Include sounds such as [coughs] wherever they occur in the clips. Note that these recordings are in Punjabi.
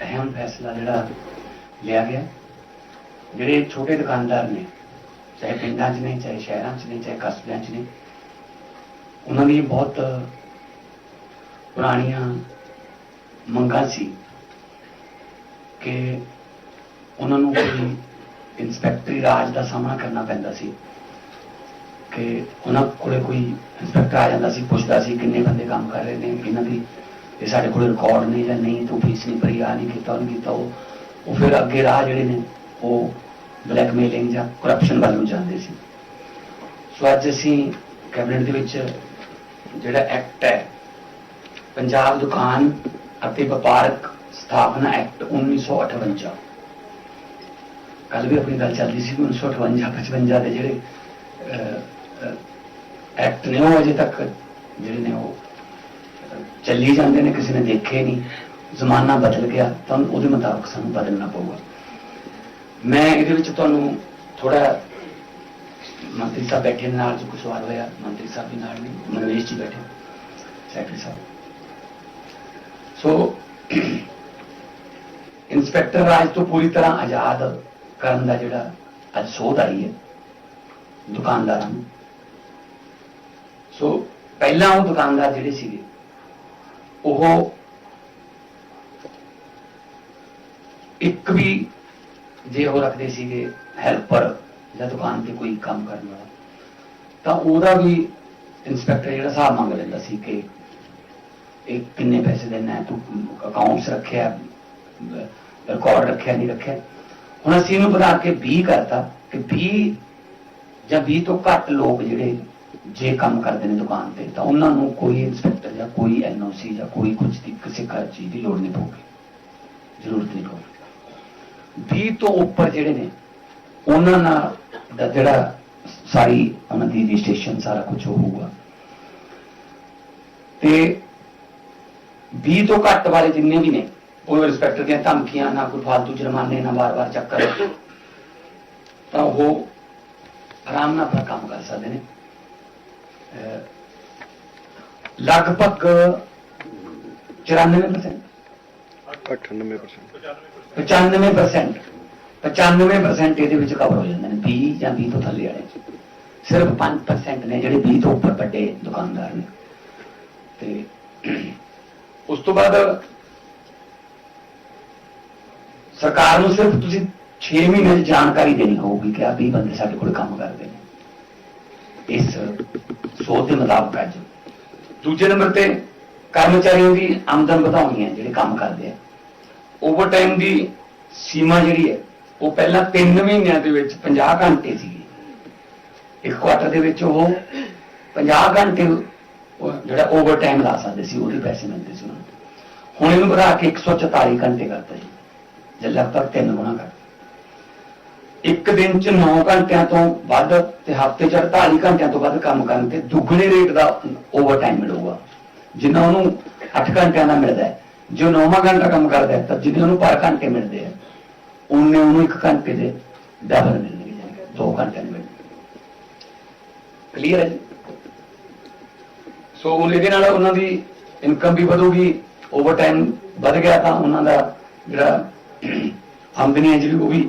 ਅਹਿਮ ਫੈਸਲਾ ਜਿਹੜਾ ਲਿਆ ਗਿਆ। ਜਿਹੜੇ ਛੋਟੇ ਦੁਕਾਨਦਾਰ ਨੇ, ਚਾਹੇ ਪਿੰਡਾਂ 'ਚ ਨੇ, ਚਾਹੇ ਸ਼ਹਿਰਾਂ 'ਚ ਨੇ, ਚਾਹੇ ਕਸਬਿਆਂ 'ਚ ਨੇ, ਉਹਨਾਂ ਦੀ ਬਹੁਤ ਪੁਰਾਣੀਆਂ ਮੰਗਾਂ ਸੀ ਕਿ ਉਹਨਾਂ ਨੂੰ ਕੋਈ ਇਨਸਪੈਕਟਰੀ ਰਾਜ ਦਾ ਸਾਹਮਣਾ ਕਰਨਾ ਪੈਂਦਾ ਸੀ, ਕਿ ਉਹਨਾਂ ਕੋਲੇ ਕੋਈ ਇਨਸਪੈਕਟਰ ਆ ਜਾਂਦਾ ਸੀ, ਪੁੱਛਦਾ ਸੀ ਕਿੰਨੇ ਬੰਦੇ ਕੰਮ ਕਰ ਰਹੇ ਨੇ, ਇਹਨਾਂ ਦੀ ਇਹ ਸਾਡੇ ਕੋਲ ਰਿਕਾਰਡ ਨਹੀਂ ਜਾਂ ਨਹੀਂ ਤੂੰ ਫੀਸ ਨਹੀਂ ਭਰੀ ਆ ਨਹੀਂ ਕੀਤਾ ਉਹ ਨਹੀਂ ਕੀਤਾ, ਉਹ ਉਹ ਫਿਰ ਅੱਗੇ ਰਾਹ ਜਿਹੜੇ ਨੇ, ਉਹ ਬਲੈਕਮੇਲਿੰਗ ਜਾਂ ਕਰਪਸ਼ਨ ਵੱਲ ਨੂੰ ਜਾਂਦੇ ਸੀ। ਸੋ ਅੱਜ ਅਸੀਂ ਕੈਬਨਿਟ ਦੇ ਵਿੱਚ ਜਿਹੜਾ ਐਕਟ ਹੈ, ਪੰਜਾਬ ਦੁਕਾਨ ਅਤੇ ਵਪਾਰਕ ਸਥਾਪਨਾ ਐਕਟ 1958 ਕੱਲ ਵੀ ਆਪਣੀ ਗੱਲ ਚੱਲਦੀ ਸੀ ਕਿ 1958 55 ਦੇ ਜਿਹੜੇ ਐਕਟ ਨੇ ਉਹ ਅਜੇ ਤੱਕ ਜਿਹੜੇ ਨੇ ਉਹ ਚੱਲੀ ਜਾਂਦੇ ਨੇ, ਕਿਸੇ ਨੇ ਦੇਖੇ ਨਹੀਂ, ਜ਼ਮਾਨਾ ਬਦਲ ਗਿਆ, ਤਾਂ ਉਹਦੇ ਮੁਤਾਬਕ ਸਾਨੂੰ ਬਦਲਣਾ ਪਊਗਾ। ਮੈਂ ਇਹਦੇ ਵਿੱਚ ਤੁਹਾਨੂੰ ਥੋੜਾ ਮੰਤਰੀ ਸਾਹਿਬ ਬੈਠੇ ਨੇ ਨਾਲ, ਜੋ ਕੁਝ ਸਵਾਲ ਹੋਇਆ, ਮੰਤਰੀ ਸਾਹਿਬ ਵੀ ਨਾਲ ਨੇ ਮਨੇਸ਼ ਜੀ ਬੈਠੇ, ਸੈਕਟਰੀ ਸਾਹਿਬ। ਸੋ [clears throat] ਇੰਸਪੈਕਟਰ ਰਾਜ ਤੋਂ ਪੂਰੀ ਤਰ੍ਹਾਂ ਆਜ਼ਾਦ ਕਰਨ ਦਾ ਜਿਹੜਾ ਅੱਜ ਸੋਧ ਆਈ ਹੈ, ਦੁਕਾਨਦਾਰਾਂ ਨੂੰ। ਸੋ ਪਹਿਲਾਂ ਉਹ ਦੁਕਾਨਦਾਰ ਜਿਹੜੇ ਸੀਗੇ ਉਹ ਇੱਕ ਵੀ ਜੇ ਉਹ ਰੱਖਦੇ ਸੀਗੇ ਹੈਲਪਰ ਜਾਂ ਦੁਕਾਨ ਤੇ ਕੋਈ ਕੰਮ ਕਰਨ ਵਾਲਾ, ਤਾਂ ਉਹਦਾ ਵੀ ਇੰਸਪੈਕਟਰ ਜਿਹੜਾ ਹਿਸਾਬ ਮੰਗ ਲੈਂਦਾ ਸੀ ਕਿ ਇਹ ਕਿੰਨੇ ਪੈਸੇ ਦੇਣਾ ਹੈ, ਤੂੰ ਅਕਾਊਂਟਸ ਰੱਖਿਆ ਰਿਕਾਰਡ ਰੱਖਿਆ, ਨਹੀਂ ਰੱਖਿਆ। ਹੁਣ ਅਸੀਂ ਇਹਨੂੰ ਵਧਾ ਕੇ 20 ਕਰਤਾ ਕਿ 20 ਜਾਂ 20 ਤੋਂ ਘੱਟ ਲੋਕ ਜਿਹੜੇ ਜੇ ਕੰਮ ਕਰਦੇ ਨੇ ਦੁਕਾਨ ਤੇ, ਤਾਂ ਉਹਨਾਂ ਨੂੰ ਕੋਈ ਇੰਸਪੈਕਟਰ ਜਾਂ ਕੋਈ ਐਨਓਸੀ ਜਾਂ ਕੋਈ ਕੁਝ ਦੀ ਕਿਸੇ ਘਰ ਚੀਜ਼ ਦੀ ਲੋੜ ਨਹੀਂ ਪਊਗੀ। ਜ਼ਰੂਰਤ ਨਹੀਂ ਪਊਗੀ। 20 ਤੋਂ ਉੱਪਰ ਜਿਹੜੇ ਨੇ, ਉਹਨਾਂ ਨਾਲ ਦਾ ਜਿਹੜਾ ਸਾਰੀ ਉਹਨਾਂ ਦੀ ਰਜਿਸਟ੍ਰੇਸ਼ਨ ਸਾਰਾ ਕੁਝ ਹੋਊਗਾ। ਤੇ 20 ਤੋਂ ਘੱਟ ਵਾਲੇ ਜਿੰਨੇ ਵੀ ਨੇ, ਉਹ ਰਿਸਪੈਕਟਰ ਦੀਆਂ ਧਮਕੀਆਂ ਨਾ ਕੋਈ ਫालतू ਜੁਰਮਾਨੇ, ਨਾ ਵਾਰ-ਵਾਰ ਚੱਕਰ। ਤਾਂ ਉਹ ਆਰਾਮ ਨਾਲ ਆਪਣਾ ਕੰਮ ਕਰ ਸਕਦੇ ਨੇ। ਲਗਭਗ 94% 98% 95% 95% ਇਹਦੇ ਵਿੱਚ ਕਵਰ ਹੋ ਜਾਂਦੇ ਨੇ 20 ਜਾਂ 20 ਤੋਂ ਥੱਲੇ ਵਾਲੇ। ਸਿਰਫ 5% ਨੇ ਜਿਹੜੇ 20 ਤੋਂ ਉੱਪਰ ਵੱਡੇ ਦੁਕਾਨਦਾਰ ਨੇ। ਤੇ ਉਸ ਤੋਂ ਬਾਅਦ ਸਰਕਾਰ ਨੂੰ ਸਿਰਫ ਤੁਸੀਂ 6 ਮਹੀਨੇ ਦੀ ਜਾਣਕਾਰੀ ਦੇਣੀ ਹੋਊਗੀ ਕਿ ਆ 20 ਬੰਦੇ ਸਾਡੇ ਕੋਲ ਕੰਮ ਕਰਦੇ ਨੇ। ਇਸ ਸੋਧ ਦੇ ਮੁਤਾਬਕ ਅੱਜ ਦੂਜੇ ਨੰਬਰ ਤੇ ਕਰਮਚਾਰੀਆਂ ਦੀ ਆਮਦਨ ਵਧਾਉਣੀ ਹੈ, ਜਿਹੜੇ ਕੰਮ ਕਰਦੇ ਆ। ਓਵਰਟਾਈਮ ਦੀ ਸੀਮਾ ਜਿਹੜੀ ਹੈ, ਉਹ ਪਹਿਲਾਂ 3 ਮਹੀਨਿਆਂ ਦੇ ਵਿੱਚ 50 ਘੰਟੇ ਸੀ ਇੱਕ ਕੁਆਟਰ ਦੇ ਵਿੱਚ ਉਹ 50 ਘੰਟੇ ਜਿਹੜਾ ਓਵਰਟਾਈਮ ਲਾ ਸਕਦੇ ਸੀ, ਉਹਦੇ ਪੈਸੇ ਮਿਲਦੇ ਸੀ ਉਹਨਾਂ ਨੂੰ। ਹੁਣ ਇਹਨੂੰ ਵਧਾ ਕੇ 144 ਘੰਟੇ ਕਰਤਾ ਜੀ। ਜੇ ਲਗਭਗ ਤਿੰਨ ਗੁਣਾ ਕਰ ਇੱਕ ਦਿਨ ਚ 9 ਘੰਟਿਆਂ ਤੋਂ ਵੱਧ ਤੇ ਹਫ਼ਤੇ ਚ 48 ਘੰਟਿਆਂ ਤੋਂ ਵੱਧ ਕੰਮ ਕਰਨ ਤੇ ਦੁੱਗਣੇ ਰੇਟ ਦਾ ਓਵਰਟਾਈਮ ਮਿਲੂਗਾ। ਜਿੰਨਾ ਉਹਨੂੰ 8 ਘੰਟਿਆਂ ਦਾ ਮਿਲਦਾ ਹੈ। ਜੋ 9 ਘੰਟਾ ਕੰਮ ਕਰਦਾ ਹੈ, ਤਾਂ ਜਿੰਨੇ ਉਹਨੂੰ ਪਰ ਘੰਟੇ ਮਿਲਦੇ ਆ ਉਹਨੇ ਉਹਨੂੰ 1 ਘੰਟੇ ਦੇ ਡਬਲ ਮਿਲਣਗੇ ਜਾਨੀ ਕਿ 2 ਘੰਟੇ ਮਿਲਣਗੇ ਕਲੀਅਰ ਹੈ ਜੀ? ਸੋ ਉਹ ਇਹਦੇ ਨਾਲ ਉਹਨਾਂ ਦੀ ਇਨਕਮ ਵੀ ਵਧੂਗੀ ਓਵਰਟਾਈਮ ਵਧ ਗਿਆ ਤਾਂ ਉਹਨਾਂ ਦਾ ਜਿਹੜਾ [coughs] ਆਮਦਨੀ ਹੈ ਜਿਹੜੀ ਉਹ ਵੀ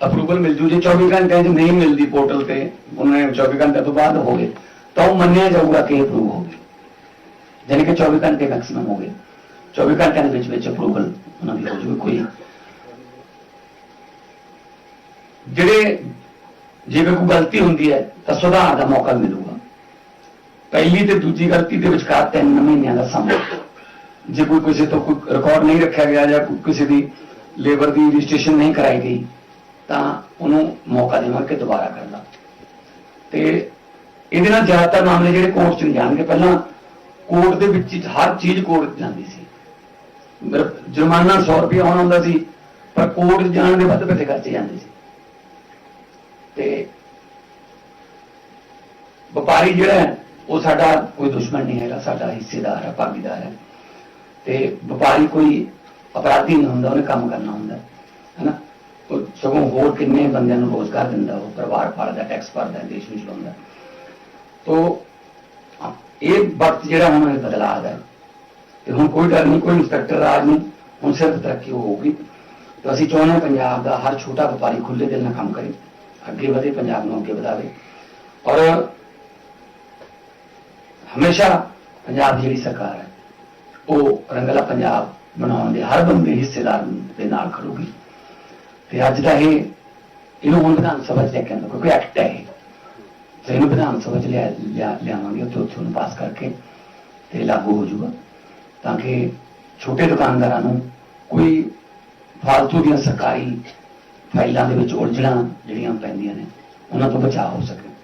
ਅਪਰੂਵਲ ਮਿਲ ਜੂ ਜੇ 24 ਘੰਟਿਆਂ 'ਚ ਨਹੀਂ ਮਿਲਦੀ ਪੋਰਟਲ ਤੇ, ਉਹਨਾਂ ਨੇ 24 ਘੰਟੇ ਤੋਂ ਬਾਅਦ ਹੋਵੇ ਤਾਂ ਉਹ ਮੰਨਿਆ ਜਾਊਗਾ ਕਿ ਅਪਰੂਵ ਹੋ ਗਈ ਜਾਣੀ ਕਿ 24 ਘੰਟੇ ਮੈਕਸਿਮਮ ਹੋ ਗਏ। 24 ਘੰਟਿਆਂ ਦੇ ਵਿੱਚ ਵਿੱਚ ਅਪਰੂਵਲ ਉਹਨਾਂ ਦੀ ਹੋ ਜੂਗੀ ਕੋਈ ਜਿਹੜੇ ਜੇਕਰ ਕੋਈ ਗਲਤੀ ਹੁੰਦੀ ਹੈ, ਤਾਂ ਸੁਧਾਰ ਦਾ ਮੌਕਾ ਮਿਲੂਗਾ। ਪਹਿਲੀ ਤੇ ਦੂਜੀ ਗਲਤੀ ਦੇ ਵਿਚਕਾਰ ਤਿੰਨ ਮਹੀਨਿਆਂ ਦਾ ਸਮਾਂ। ਜੇ ਕੋਈ ਕਿਸੇ ਤੋਂ ਕੋਈ ਰਿਕਾਰਡ ਨਹੀਂ ਰੱਖਿਆ ਗਿਆ ਜਾਂ ਕਿਸੇ ਦੀ ਲੇਬਰ ਦੀ ਰਜਿਸਟ੍ਰੇਸ਼ਨ ਨਹੀਂ ਕਰਾਈ ਗਈ ਤਾਂ ਉਹਨੂੰ ਮੌਕਾ ਦੇਵਾਂਗੇ ਦੁਬਾਰਾ ਕਰ ਲਾ ਤੇ ਇਹਦੇ ਨਾਲ ਜ਼ਿਆਦਾਤਰ ਮਾਮਲੇ ਜਿਹੜੇ ਕੋਰਟ ਚ ਨਹੀਂ ਜਾਣਗੇ। ਪਹਿਲਾਂ ਕੋਰਟ ਦੇ ਵਿੱਚ ਹਰ ਚੀਜ਼ ਕੋਰਟ ਜਾਂਦੀ ਸੀ। ਜੁਰਮਾਨਾ 100 ਰੁਪਏ ਆਉਣਾ ਹੁੰਦਾ ਸੀ ਪਰ ਕੋਰਟ ਜਾਣ ਦੇ ਵੱਧ ਪੈਸੇ ਖਰਚੇ ਜਾਂਦੇ ਸੀ। ਤੇ ਵਪਾਰੀ ਜਿਹੜਾ ਹੈ, ਉਹ ਸਾਡਾ ਕੋਈ ਦੁਸ਼ਮਣ ਨਹੀਂ ਹੈਗਾ ਸਾਡਾ ਹਿੱਸੇਦਾਰ ਹੈ ਭਾਗੀਦਾਰ ਹੈ। ਤੇ ਵਪਾਰੀ ਕੋਈ ਅਪਰਾਧੀ ਨਹੀਂ ਹੁੰਦਾ ਉਹਨੇ ਕੰਮ ਕਰਨਾ ਹੁੰਦਾ ਹੈ ਹੈਨਾ? ਉਹ ਸਗੋਂ ਹੋਰ ਕਿੰਨੇ ਬੰਦਿਆਂ ਨੂੰ ਰੋਜ਼ਗਾਰ ਦਿੰਦਾ, ਉਹ ਪਰਿਵਾਰ ਪਾਲਦਾ ਟੈਕਸ ਭਰਦਾ, ਦੇਸ਼ ਨੂੰ ਚਲਾਉਂਦਾ। ਤੋ, ਇਹ ਵਕਤ ਜਿਹੜਾ ਹੁਣ ਇਹ ਬਦਲਾਅ ਦਾ ਹੈ ਤੇ ਹੁਣ ਕੋਈ ਡਰ ਨਹੀਂ, ਕੋਈ ਇੰਸਪੈਕਟਰ ਰਾਜ ਨਹੀਂ, ਹੁਣ ਸਿਰਫ ਤਰੱਕੀ ਹੋਊਗੀ। ਤਾਂ ਅਸੀਂ ਚਾਹੁੰਦੇ ਹਾਂ ਪੰਜਾਬ ਦਾ ਹਰ ਛੋਟਾ ਵਪਾਰੀ ਖੁੱਲੇ ਦਿਲ ਨਾਲ ਕੰਮ ਕਰੇ, ਅੱਗੇ ਵਧੇ, ਪੰਜਾਬ ਨੂੰ ਅੱਗੇ ਵਧਾਵੇ। ਔਰ ਹਮੇਸ਼ਾ ਪੰਜਾਬ ਦੀ ਜਿਹੜੀ ਸਰਕਾਰ ਹੈ, ਉਹ ਰੰਗਲਾ ਪੰਜਾਬ ਬਣਾਉਣ ਦੇ ਹਰ ਬੰਦੇ ਹਿੱਸੇਦਾਰ ਦੇ ਨਾਲ ਖੜੂਗੀ ਤੇ ਅੱਜ ਦਾ ਇਹ, ਇਹਨੂੰ ਹੁਣ ਵਿਧਾਨ ਸਭਾ ਚ ਲੈ ਕੇ ਆਉਂਦਾ, ਕਿਉਂਕਿ ਐਕਟ ਹੈ ਤੇ ਇਹਨੂੰ ਵਿਧਾਨ ਸਭਾ ਚ ਲਿਆ, ਲਿਆ- ਲਿਆਵਾਂਗੇ, ਉੱਥੇ ਉੱਥੇ ਉਹਨੂੰ ਪਾਸ ਕਰਕੇ ਤੇ ਲਾਗੂ ਹੋ ਜਾਊਗਾ। ਤਾਂ ਕਿ ਛੋਟੇ ਦੁਕਾਨਦਾਰਾਂ ਨੂੰ ਕੋਈ ਫਾਲਤੂ ਦੀਆਂ ਸਰਕਾਰੀ ਫਾਈਲਾਂ ਦੇ ਵਿੱਚ ਉਲਝਣਾ ਜਿਹੜੀਆਂ ਪੈਂਦੀਆਂ ਨੇ, ਉਹਨਾਂ ਤੋਂ ਬਚਾਅ ਹੋ ਸਕੇ।